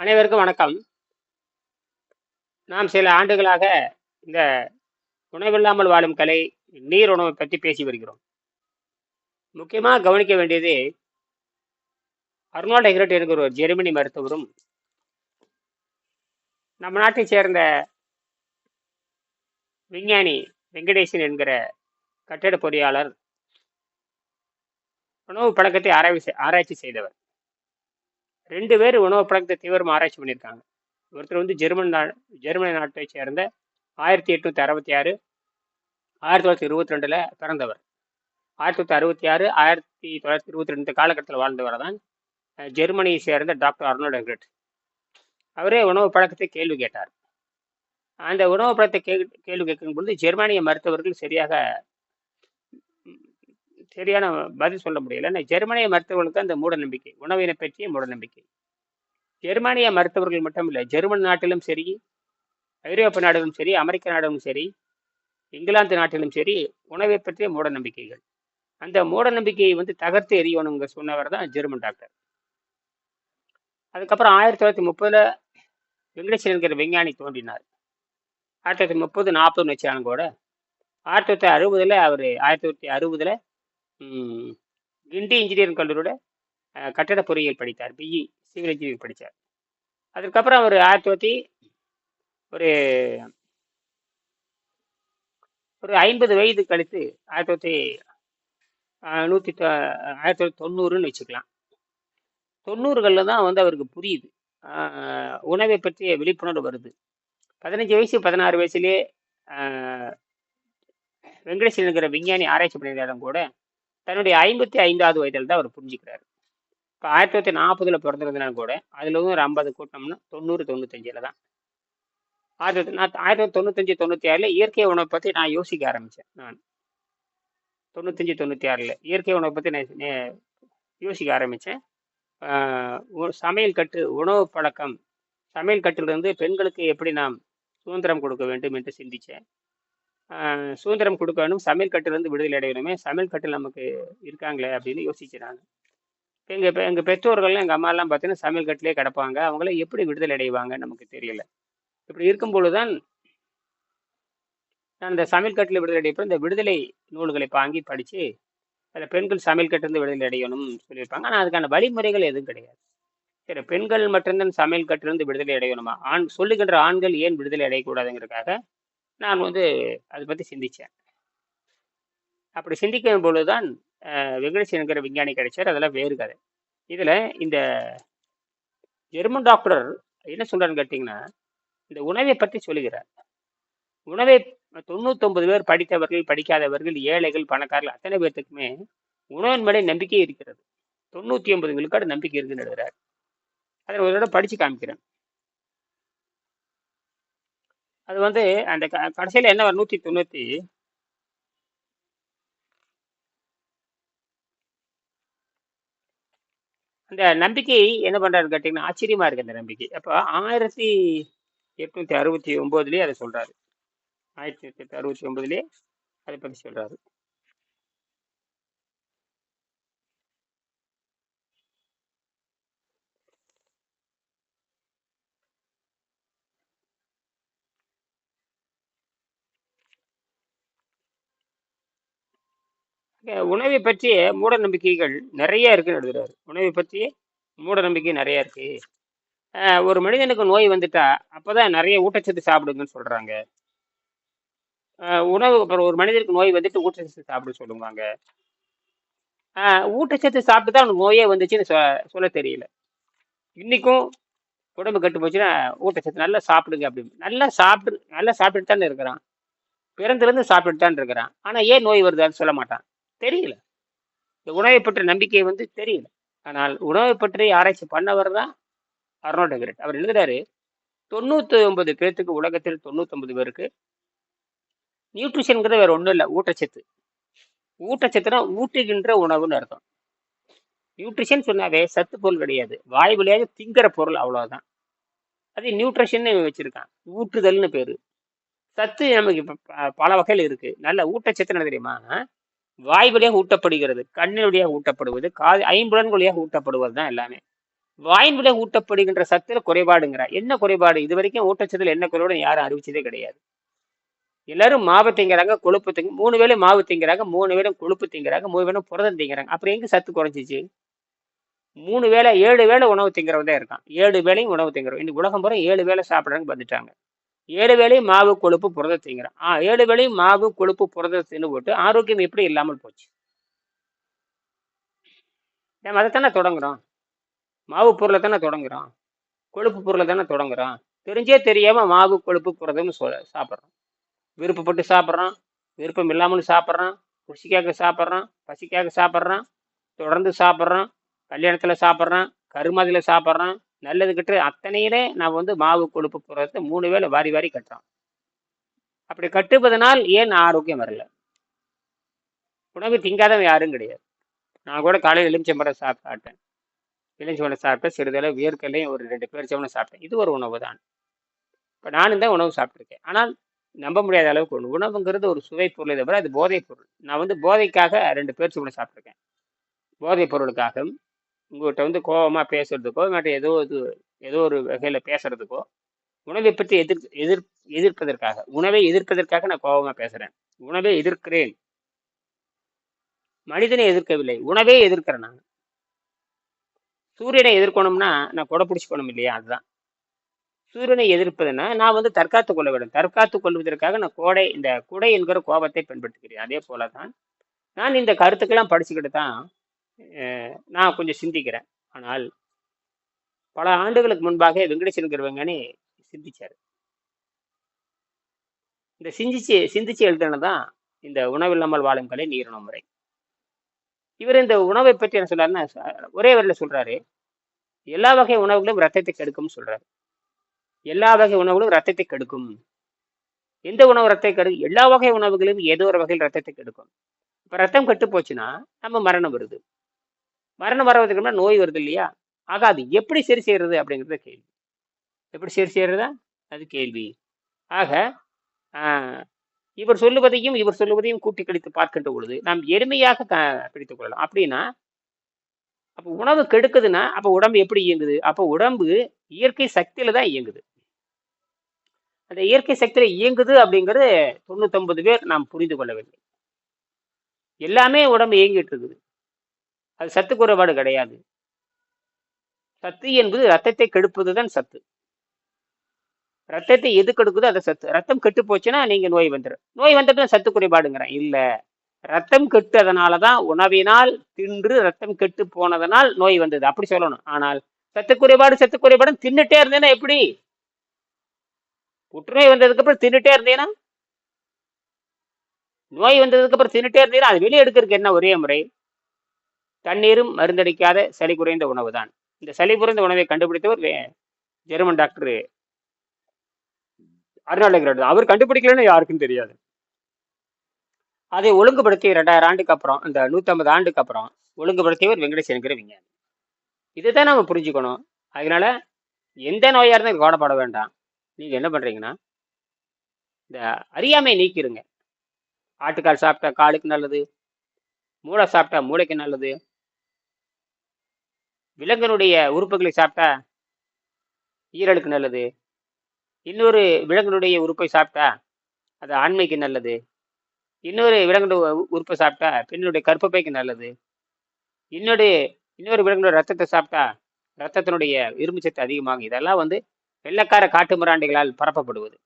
அனைவருக்கும் வணக்கம். நாம் சில ஆண்டுகளாக இந்த உணவில்லாமல் வாழும் கலை நீர் உணவை பற்றி பேசி வருகிறோம். முக்கியமாக கவனிக்க வேண்டியது அர்னால்ட் ஹெக்ரட் என்கிற ஒரு ஜெர்மனி மருத்துவரும் நம்ம நாட்டைச் சேர்ந்த விஞ்ஞானி வெங்கடேசன் என்கிற கட்டட பொறியாளர் உணவு பழக்கத்தை ஆராய்ச்சி ஆராய்ச்சி செய்தவர். ரெண்டு பேர் உணவு பழக்கத்தை தீவிரமாக ஆராய்ச்சி பண்ணியிருக்காங்க. ஒருத்தர் வந்து ஜெர்மன் நா ஜெர்மனி நாட்டை சேர்ந்த ஆயிரத்தி எட்நூற்றி அறுபத்தி ஆறு ஆயிரத்தி தொள்ளாயிரத்தி இருபத்தி ரெண்டில் பிறந்தவர். ஆயிரத்தி தொள்ளாயிரத்தி அறுபத்தி ஆறு ஆயிரத்தி தொள்ளாயிரத்தி இருபத்தி ரெண்டு காலகட்டத்தில் வாழ்ந்தவர் தான் ஜெர்மனியை சேர்ந்த டாக்டர் அர்னால்ட் ஹெக்ரட் அவரே உணவு பழக்கத்தை கேள்வி கேட்டார். அந்த உணவு பழக்கத்தை கே கேள்வி கேட்கும் பொழுது ஜெர்மானிய மருத்துவர்கள் சரியாக சரியான பதில் சொல்ல முடியல. ஏன்னா ஜெர்மனிய மருத்துவர்களுக்கு அந்த மூட நம்பிக்கை உணவினை பற்றிய மூட நம்பிக்கை ஜெர்மானிய மருத்துவர்கள் மட்டும் இல்லை ஜெர்மன் நாட்டிலும் சரி ஐரோப்பிய நாடுகளும் சரி அமெரிக்க நாடுகளும் சரி இங்கிலாந்து நாட்டிலும் சரி உணவை பற்றிய மூட நம்பிக்கைகள் அந்த மூட நம்பிக்கையை வந்து தகர்த்து எறியணுங்க சொன்னவர் தான் ஜெர்மன் டாக்டர். அதுக்கப்புறம் ஆயிரத்தி தொள்ளாயிரத்தி முப்பதுல வெங்கடேசன் என்கிற விஞ்ஞானி தோன்றினார். ஆயிரத்தி தொள்ளாயிரத்தி முப்பது நாற்பதுன்னு வச்சாலும் கூட ஆயிரத்தி தொள்ளாயிரத்தி அறுபதுல அவர் ஆயிரத்தி தொள்ளாயிரத்தி அறுபதுல ம், கிண்டி இன்ஜினியரிங் கல்லூரியோட அஹ், கட்டட பொறியியல் படித்தார். பிஇ சிவில் இன்ஜினியரிங் படித்தார் அதுக்கப்புறம் அவர் ஆயிரத்தி தொள்ளாயிரத்தி ஒரு ஒரு ஐம்பது வயது கழித்து ஆயிரத்தி தொள்ளாயிரத்தி அஹ், நூற்றி தொ- ஆயிரத்தி தொள்ளாயிரத்தி தொண்ணூறுன்னு வச்சுக்கலாம். தொண்ணூறுகளில் தான் வந்து அவருக்கு புரியுது. உணவை பற்றிய விழிப்புணர்வு வருது. பதினஞ்சு வயசு பதினாறு வயசுலேயே வெங்கடேசன் என்கிற விஞ்ஞானி ஆராய்ச்சி பண்ணியிருந்தாலும் கூட தன்னுடைய ஐம்பத்தி ஐந்தாவது வயதில் தான் அவர் புரிஞ்சுக்கிறாரு. இப்போ ஆயிரத்தி தொள்ளாயிரத்தி நாற்பதில் பிறந்திருந்தனாலும் கூட அதில் ஒரு ஐம்பது கூட்டம்னா தொண்ணூறு தொண்ணூத்தஞ்சில் தான். ஆயிரத்தி தொள்ளாயிரத்தி நான் ஆயிரத்தி தொள்ளாயிரத்தி தொண்ணூத்தஞ்சு தொண்ணூற்றி ஆறில் இயற்கை உணவை பற்றி நான் யோசிக்க ஆரம்பித்தேன் நான். தொண்ணூத்தஞ்சு தொண்ணூற்றி ஆறில் இயற்கை உணவை பற்றி நான் யோசிக்க ஆரம்பித்தேன் சமையல் கட்டு உணவு பழக்கம். சமையல் கட்டிலிருந்து பெண்களுக்கு எப்படி நாம் சுதந்திரம் கொடுக்க வேண்டும் என்று சிந்தித்தேன் சுதந்திரம் கொடுக்கணும் சமையல் கட்டிலிருந்து விடுதலை அடையணுமே சமையல் கட்டில் நமக்கு இருக்காங்களே அப்படின்னு யோசிச்சேன் இப்போ எங்கள் எங்கள் பெற்றோர்கள்லாம் எங்கள் அம்மாலாம் பார்த்தீங்கன்னா சமையல் கட்டிலே கிடப்பாங்க. அவங்கள எப்படி விடுதலை அடைவாங்க நமக்கு தெரியல. இப்படி இருக்கும்பொழுது தான் நான் இந்த சமையல் கட்டில் விடுதலை அடைப்ப இந்த விடுதலை நூல்களை வாங்கி படித்து அதில் பெண்கள் சமையல் கட்டிலிருந்து விடுதலை அடையணும்னு சொல்லியிருப்பாங்க. ஆனால் அதுக்கான வழிமுறைகள் எதுவும் கிடையாது. சரி பெண்கள் மட்டும்தான் சமையல் கட்டிலிருந்து விடுதலை அடையணுமா? ஆண் சொல்லுகின்ற ஆண்கள் ஏன் விடுதலை அடையக்கூடாதுங்கிறதுக்காக நான் வந்து அதை பற்றி சிந்தித்தேன் அப்படி சிந்திக்கும் பொழுது தான் வெங்கடேசன்கிற விஞ்ஞானி கிடைச்சார். அதெல்லாம் வேறு கதை. இதில் இந்த ஜெர்மன் டாக்டர் என்ன சொல்கிறான்னு கேட்டிங்கன்னா இந்த உணவை பற்றி சொல்லுகிறார். உணவை தொண்ணூத்தொன்பது பேர் படித்தவர்கள் படிக்காதவர்கள் ஏழைகள் பணக்காரர்கள் அத்தனை பேர்த்துக்குமே உணவின் மேலே நம்பிக்கை இருக்கிறது. தொண்ணூற்றி ஒன்பதுங்களுக்கு நம்பிக்கை இருக்குன்னு எழுதுறாரு. அதை ஒரு தடவை படித்து காமிக்கிறேன். அது வந்து அந்த க கடைசியில் என்ன வரும்? நூற்றி தொண்ணூற்றி அந்த நம்பிக்கை என்ன பண்ணுறாரு கேட்டிங்கன்னா ஆச்சரியமாக இருக்குது அந்த நம்பிக்கை. அப்போ ஆயிரத்தி எட்நூற்றி அறுபத்தி ஒம்போதுலேயே அதை சொல்கிறாரு ஆயிரத்தி எட்நூற்றி அறுபத்தி ஒம்போதுலேயே அதை பற்றி சொல்கிறாரு உணவை பற்றிய மூட நம்பிக்கைகள் நிறைய இருக்குன்னு எழுதுறாரு. உணவை பற்றிய மூட நம்பிக்கை நிறைய இருக்கு. ஒரு மனிதனுக்கு நோய் வந்துட்டா அப்போதான் நிறைய ஊட்டச்சத்து சாப்பிடுங்கன்னு சொல்றாங்க. உணவு அப்புறம் ஒரு மனிதனுக்கு நோய் வந்துட்டு ஊட்டச்சத்து சாப்பிட சொல்லுவாங்க. ஊட்டச்சத்து சாப்பிட்டு தான் அவனுக்கு நோயே வந்துச்சுன்னு சொ- சொல்ல தெரியல. இன்னைக்கும் உடம்பு கெட்டு போச்சுன்னா ஊட்டச்சத்து நல்லா சாப்பிடுங்க அப்படின்னு நல்லா சாப்பிட்டு நல்லா சாப்பிட்டுட்டு தானே இருக்கிறான். பிறந்திருந்து சாப்பிட்டுட்டு தான் இருக்கிறான். ஆனால் ஏன் நோய் வருதுன்னு சொல்ல மாட்டான். தெரியல. இந்த உணவை பற்றிய நம்பிக்கை வந்து தெரியல. ஆனால் உணவை பற்றி ஆராய்ச்சி பண்ணவர் தான் அர்னால்ட் ஹெக்ரட் அவர் எழுதுறாரு தொண்ணூத்தி ஒன்பது பேர்த்துக்கு உலகத்தில் தொண்ணூத்தொன்பது பேருக்கு நியூட்ரிஷனுங்கிறது வேற ஒன்றும் இல்லை ஊட்டச்சத்து. ஊட்டச்சத்துனா ஊட்டுகின்ற உணவுன்னு அர்த்தம். நியூட்ரிஷன் சொன்னாவே சத்து பொருள் கிடையாது. வாய் வழியாக திங்கிற பொருள் அவ்வளோதான் அது நியூட்ரிஷன் வச்சிருக்கான். ஊற்றுதல்னு பேரு. சத்து நமக்கு இப்போ ப- பல வகையில் இருக்கு. நல்ல ஊட்டச்சத்து என்ன தெரியுமா? வாய் வழியாக ஊட்டப்படுகிறது கண்ணின் வழியாக ஊட்டப்படுவது காது ஐம்புலன் வழியாக ஊட்டப்படுவது தான் எல்லாமே. வாய்விட ஊட்டப்படுகின்ற சத்துல குறைபாடுங்கிற என்ன குறைபாடு? இது வரைக்கும் ஊட்டச்சத்துல என்ன குறைபாடு யாரும் அறிவிச்சதே கிடையாது. எல்லாரும் மாவு திங்கிறாங்க கொழுப்பு திங்க மூணு வேலை மாவு திங்கிறாங்க மூணு வேளை கொழுப்பு திங்கிறாங்க மூணு வேளை புரதம் திங்கிறாங்க. அப்புறம் எங்க சத்து குறைஞ்சிச்சு? மூணு வேளை ஏழு வேளை உணவு திங்கிறவன் தான் இருக்கான். ஏழு வேளையும் உணவு திங்கிறோம் இன்னைக்கு உலகம் பூரா ஏழு வேளை சாப்பிட்றாங்க வந்துட்டாங்க. ஏழு வேளையும் மாவு கொழுப்பு புரதத்தைங்கிறான் ஆ ஏழு வேளையும் மாவு கொழுப்பு புரதத்தின்னு போட்டு ஆரோக்கியம் எப்படி இல்லாமல் போச்சு? நம்ம தானே தொடங்குறோம். மாவு பொருளை தானே தொடங்குறோம். கொழுப்பு பொருளை தானே தொடங்குறோம். தெரிஞ்சே தெரியாம மாவு கொழுப்பு புரதம்னு சொல் சாப்பிட்றோம். விருப்பப்பட்டு சாப்பிட்றோம். விருப்பம் இல்லாமலும் சாப்பிட்றோம். ருசிக்காக சாப்பிட்றோம். பசிக்காக சாப்பிட்றோம். தொடர்ந்து சாப்பிட்றோம். கல்யாணத்தில் சாப்பிட்றோம். கருமாதியில் சாப்பிட்றோம். நல்லது கட்டுற அத்தனையிலே நான் வந்து மாவு கொழுப்பு புரதத்தை மூணு வேளை வாரி வாரி கட்டுறோம். அப்படி கட்டுவதனால் ஏன் ஆரோக்கியம் வரல? உணவு திங்காதவன் யாரும் கிடையாது. நான் கூட காலையில் எலுமிச்சம்பழம் சாப்பிட்டேன். எலுமிச்சம்பழம் சாப்பிட்டேன். சிறிதளவு வேர்க்கல்லையும் ஒரு ரெண்டு பேர் சம்பளம் சாப்பிட்டேன். இது ஒரு உணவு தான். இப்போ நானும் தான் உணவு சாப்பிட்ருக்கேன் ஆனால் நம்ப முடியாத அளவுக்கு ஒன்று உணவுங்கிறது ஒரு சுவை பொருளை. தவிர அது போதைப் பொருள். நான் வந்து போதைக்காக ரெண்டு பேர் சம்பளம் சாப்பிட்ருக்கேன் போதைப் பொருளுக்காகவும் உங்கள்கிட்ட வந்து கோபமாக பேசுறதுக்கோ இல்லாட்டி ஏதோ இது ஏதோ ஒரு வகையில் பேசுறதுக்கோ உணவை பற்றி எதிர் எதிர் எதிர்ப்பதற்காக உணவை எதிர்ப்பதற்காக நான் கோபமாக பேசுகிறேன் உணவை எதிர்க்கிறேன். மனிதனை எதிர்க்கவில்லை. உணவே எதிர்க்கிறேன் நான். சூரியனை எதிர்க்கணும்னா நான் கொடை பிடிச்சிக்கணும் இல்லையா? அதுதான். சூரியனை எதிர்ப்பதுன்னா நான் வந்து தற்காத்து கொள்ள வேண்டும். தற்காத்து கொள்வதற்காக நான் கோடை இந்த குடை என்கிற கோபத்தை பயன்படுத்துகிறேன். அதே போல தான் நான் இந்த கருத்துக்கெல்லாம் படிச்சுக்கிட்டு தான் நான் கொஞ்சம் சிந்திக்கிறேன். ஆனால் பல ஆண்டுகளுக்கு முன்பாக வெங்கடேசன்கிறவங்கன்னு சிந்திச்சார். இந்த சிந்திச்சு சிந்திச்சு எழுதுனது தான் இந்த உணவில்லாமல் வாழும் கலை நீரண முறை. இவர் இந்த உணவை பற்றி என்ன சொல்றாருன்னா ஒரே வரையில் சொல்றாரு எல்லா வகை உணவுகளும் ரத்தத்தை கெடுக்கும்னு சொல்றாரு. எல்லா வகை உணவுகளும் ரத்தத்தை கெடுக்கும். எந்த உணவு ரத்தத்தை கெடு எல்லா வகை உணவுகளும் ஏதோ ஒரு வகையில் ரத்தத்தை கெடுக்கும். இப்போ ரத்தம் கெட்டு போச்சுன்னா நம்ம மரணம் வருது. மரணம் வர்றதுக்கு முன்னாடி நோய் வருது இல்லையா? ஆக அது எப்படி சரி செய்கிறது அப்படிங்கிறத கேள்வி. எப்படி சரி செய்கிறதா அது கேள்வி. ஆக இவர் சொல்லுவதையும் இவர் சொல்லுவதையும் கூட்டி கழித்து பார்க்கின்ற பொழுது நாம் எளிமையாக க பிடித்துக் கொள்ளலாம். அப்படின்னா அப்போ உணவு கெடுக்குதுன்னா அப்போ உடம்பு எப்படி இயங்குது? அப்போ உடம்பு இயற்கை சக்தியில தான் இயங்குது. அந்த இயற்கை சக்தியில இயங்குது அப்படிங்கிறது தொண்ணூத்தொன்பது பேர் நாம் புரிந்து கொள்ளவில்லை எல்லாமே உடம்பு இயங்கிட்டு இருக்குது. அது சத்து குறைபாடு கிடையாது. சத்து என்பது ரத்தத்தை கெடுப்பது தான் சத்து. ரத்தத்தை எது கெடுக்குதோ அதை சத்து. ரத்தம் கெட்டு போச்சுன்னா நீங்க நோய் வந்துடும் நோய் வந்துட்டு சத்து குறைபாடுங்கிறேன். இல்ல. ரத்தம் கெட்டதனால தான் உணவினால் தின்று ரத்தம் கெட்டு போனதனால் நோய் வந்தது. அப்படி சொல்லணும். ஆனால் சத்து குறைபாடு சத்து குறைபாடு தின்னுட்டே இருந்தேன்னா எப்படி? புற்றுநோய் வந்ததுக்கு அப்புறம் தின்னுட்டே இருந்தேன்னா நோய் வந்ததுக்கு அப்புறம் தின்னுட்டே இருந்தீங்கன்னா அது வெளியே எடுக்கிறதுக்கு என்ன ஒரே முறை? தண்ணீரும் மருந்தடிக்காத சளி குறைந்த உணவு தான் இந்த சளி குறைந்த உணவை கண்டுபிடித்தவர் ஜெர்மன் டாக்டர் அருணாலயர் அவர் கண்டுபிடிக்கலன்னு யாருக்கும் தெரியாது. அதை ஒழுங்குபடுத்தி ரெண்டாயிரம் ஆண்டுக்கு அப்புறம் இந்த நூற்றம்பது ஆண்டுக்கு அப்புறம் ஒழுங்குபடுத்தியவர் வெங்கடேசனுங்கிற விஞ்ஞானி. இதுதான் நம்ம புரிஞ்சுக்கணும். அதனால எந்த நோயாக இருந்தாலும் கவலைப்பட வேண்டாம். நீங்கள் என்ன பண்ணுறீங்கன்னா இந்த அறியாமையை நீக்கிருங்க. ஆட்டுக்கால் சாப்பிட்டா காலுக்கு நல்லது மூளை சாப்பிட்டா மூளைக்கு நல்லது விலங்கனுடைய உறுப்புகளை சாப்பிட்டா ஈரலுக்கு நல்லது. இன்னொரு விலங்கினுடைய உறுப்பை சாப்பிட்டா அது ஆண்மைக்கு நல்லது. இன்னொரு விலங்கினுடைய உ- உறுப்பை சாப்பிட்டா பெண்ணுடைய கற்பப்பைக்கு நல்லது. இன்னொரு இன்னொரு விலங்கினுடைய ரத்தத்தை சாப்பிட்டா ரத்தத்தினுடைய இரும்பு சத்து அதிகமாகும். இதெல்லாம் வந்து வெள்ளக்கார காட்டு மிராண்டிகளால் பரப்பப்படுவது.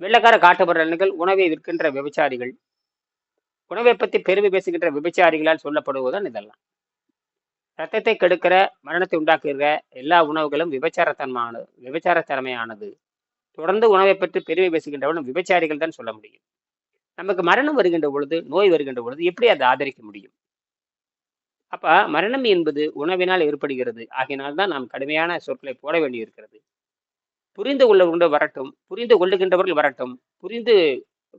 வெள்ளக்கார காட்டு மிராண்டிகள் உணவை விற்கின்ற விபச்சாரிகள் உணவை பற்றி பெருமை பேசுகின்ற விபச்சாரிகளால் சொல்லப்படுவதுதான் இதெல்லாம். ரத்தத்தை கெடுக்கிற மரணத்தை உண்டாக்குகிற எல்லா உணவுகளும் விபச்சாரத்தனமானது விபச்சாரத்தன்மையானது. தொடர்ந்து உணவை பற்றி பெருமை பேசுகின்றவனும் விபச்சாரிகள் தான் சொல்ல முடியும். நமக்கு மரணம் வருகின்ற பொழுது நோய் வருகின்ற பொழுது எப்படி அதை ஆதரிக்க முடியும்? அப்ப மரணம் என்பது உணவினால் ஏற்படுகிறது. ஆகையினால் தான் நாம் கடுமையான சொற்களை போட வேண்டியிருக்கிறது. புரிந்து கொள்ளவர்கள் வரட்டும் புரிந்து கொள்ளுகின்றவர்கள் வரட்டும் புரிந்து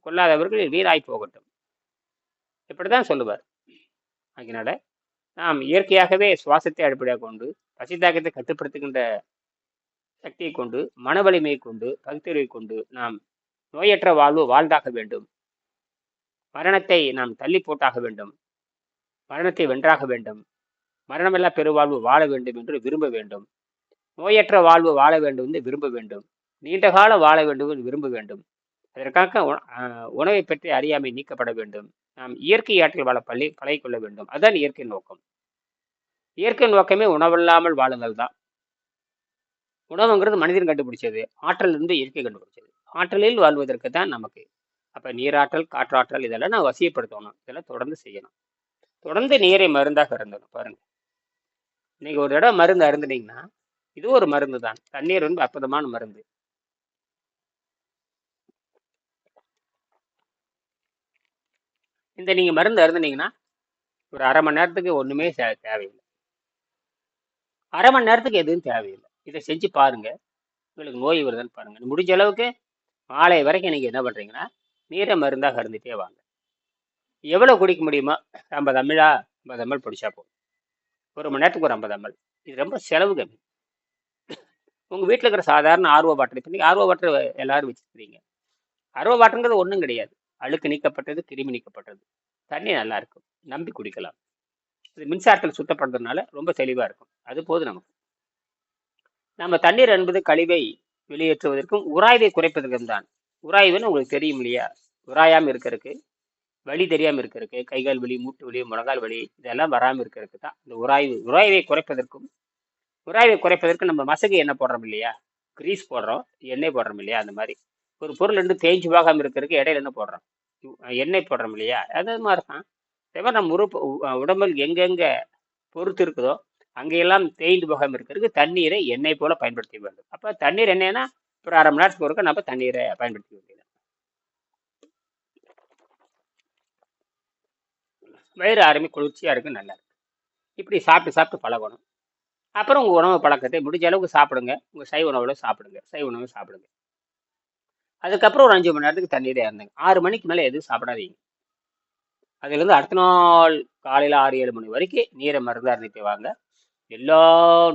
கொள்ளாதவர்கள் வீராய் போகட்டும். இப்படிதான் சொல்லுவார். ஆகினால நாம் இயற்கையாகவே சுவாசத்தை அடிப்படையாக கொண்டு பசித்தாக்கத்தை கட்டுப்படுத்துகின்ற சக்தியை கொண்டு மன வலிமையை கொண்டு பகுத்தறிவை கொண்டு நாம் நோயற்ற வாழ்வு வாழ்ந்தாக வேண்டும். மரணத்தை நாம் தள்ளி போட்டாக வேண்டும். மரணத்தை வென்றாக வேண்டும். மரணமில்லா பெருவாழ்வு வாழ வேண்டும் என்று விரும்ப வேண்டும். நோயற்ற வாழ்வு வாழ வேண்டும் என்று விரும்ப வேண்டும். நீண்ட காலம் வாழ வேண்டும் என்று விரும்ப வேண்டும். அதற்காக உ- உணவை பற்றி அறியாமை நீக்கப்பட வேண்டும். நாம் இயற்கை ஆற்றல் வாழ பள்ளி பழகிக்கொள்ள வேண்டும். அதுதான் இயற்கை நோக்கம். இயற்கை நோக்கமே உணவில்லாமல் வாழுதல் தான். உணவுங்கிறது மனிதன் கண்டுபிடிச்சது. ஆற்றல் இருந்து இயற்கை கண்டுபிடிச்சது. ஆற்றலில் வாழ்வதற்கு தான் நமக்கு. அப்போ நீராற்றல் காற்றாற்றல் இதெல்லாம் நான் வசியப்படுத்தணும். இதெல்லாம் தொடர்ந்து செய்யணும். தொடர்ந்து நீரை மருந்தாக இருந்தணும் பாருங்க. நீங்கள் ஒரு இடம் மருந்து அருந்துனீங்கன்னா இது ஒரு மருந்து தான் தண்ணீர் வந்து அற்புதமான மருந்து. இந்த நீங்கள் மருந்து அருந்தினீங்கன்னா ஒரு அரை மணி நேரத்துக்கு ஒன்றுமே தே- தேவையில்லை. அரை மணி நேரத்துக்கு எதுவும் தேவையில்லை. இதை செஞ்சு பாருங்கள் உங்களுக்கு நோய் வருதுன்னு பாருங்க. முடிஞ்ச அளவுக்கு மாலை வரைக்கும் நீங்கள் என்ன பண்ணுறீங்கன்னா நீரை மருந்தாக அருந்துட்டே வாங்க. எவ்வளோ குடிக்க முடியுமோ? ஐம்பது அம்மிழா ஐம்பது அம்மல் பிடிச்சா போதும். ஒரு மணி நேரத்துக்கு ஒரு ஐம்பது அம்மல் இது ரொம்ப செலவு கம்மி. உங்கள் வீட்டில் இருக்கிற சாதாரண ஆர்வ வாட்டர் இப்போ நீங்கள் ஆர்வ வாட்டர் எல்லோரும் வச்சுருக்கிறீங்க. ஆர்வ வாட்டருங்கிறது ஒன்றும் கிடையாது. அழுக்கு நீக்கப்பட்டது கிருமி நீக்கப்பட்டது. தண்ணி நல்லா இருக்கும் நம்பி குடிக்கலாம். இது மின்சாரத்தில் சுத்தப்படுறதுனால ரொம்ப தெளிவாக இருக்கும். அது போதும் நமக்கு. நம்ம தண்ணீர் என்பது கழிவை வெளியேற்றுவதற்கும் உராய்வை குறைப்பதற்கும் தான். உராய்வுன்னு உங்களுக்கு தெரியும் இல்லையா? உராயாமல் இருக்கிறதுக்கு வலி தெரியாமல் இருக்கிறதுக்கு கைகால் வலி மூட்டு வலி முழங்கால் வலி இதெல்லாம் வராமல் இருக்கிறதுக்கு தான் இந்த உராய்வு. உராய்வை குறைப்பதற்கும் உராய்வை குறைப்பதற்கு நம்ம மசகு எண்ணெய் போடுறோம் இல்லையா? கிரீஸ் போடுறோம் எண்ணெய் போடுறோம் இல்லையா? அந்த மாதிரி. ஒரு பொருள் ரெண்டு தேய்ஞ்சு போகாமல் இருக்கிறதுக்கு இடையில என்ன போடுறோம்? எண்ணெய் போடுறோம் இல்லையா? அது மாதிரி தான் அதே மாதிரி நம்ம உறுப்பு உடம்பில் எங்கெங்கே பொறுத்து இருக்குதோ அங்கெல்லாம் தேய்ந்து போகாமல் இருக்கிறதுக்கு தண்ணீரை எண்ணெய் போல பயன்படுத்த வேண்டும் அப்போ தண்ணீர் என்னன்னா ஒரு அரை மணி நேரத்துக்கு ஒருக்க நம்ம தண்ணீரை பயன்படுத்த வேண்டியது வயிறு ஆரம்பி குளிர்ச்சியாக இருக்கு நல்லா இருக்கு. இப்படி சாப்பிட்டு சாப்பிட்டு பழகணும். அப்புறம் உங்கள் உணவு பழக்கத்தை முடிஞ்ச அளவுக்கு சாப்பிடுங்க. உங்கள் சைவ உணவுல சாப்பிடுங்க. சைவ உணவு சாப்பிடுங்க. அதுக்கப்புறம் ஒரு அஞ்சு மணி நேரத்துக்கு தண்ணீரே இருந்தாங்க ஆறு மணிக்கு மேலே எதுவும் சாப்பிடாதீங்க. அதுலேருந்து அடுத்த நாள் காலையில் ஆறு ஏழு மணி வரைக்கும் நீரை மருந்து அருந்திட்டு வாங்க. எல்லா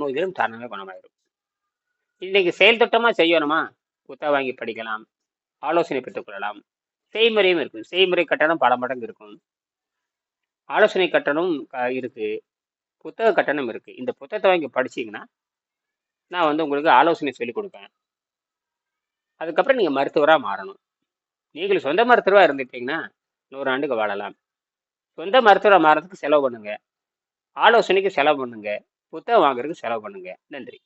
நோய்களும் தானாகவே குணமாயிடும் இன்னைக்கு செயல் திட்டமாக செய்யணுமா? புத்தகம் வாங்கி படிக்கலாம். ஆலோசனை பெற்றுக்கொள்ளலாம் செய்முறையும் இருக்கும். செய்முறை கட்டணம் பல மடங்கு இருக்கும். ஆலோசனை கட்டணம் அஹ், இருக்கு. புத்தக கட்டணம் இருக்கு. இந்த புத்தகத்தை வாங்கி படிச்சீங்கன்னா நான் வந்து உங்களுக்கு ஆலோசனை சொல்லிக் கொடுப்பேன். அதுக்கப்புறம் நீங்கள் மருத்துவராக மாறணும். நீங்கள் சொந்த மருத்துவராக இருந்துட்டீங்கன்னா நூறு ஆண்டுக்கு வாழலாம். சொந்த மருத்துவராக மாறதுக்கு செலவு பண்ணுங்கள் ஆலோசனைக்கு செலவு பண்ணுங்கள் புத்தகம் வாங்குறதுக்கு செலவு பண்ணுங்கள் நன்றி.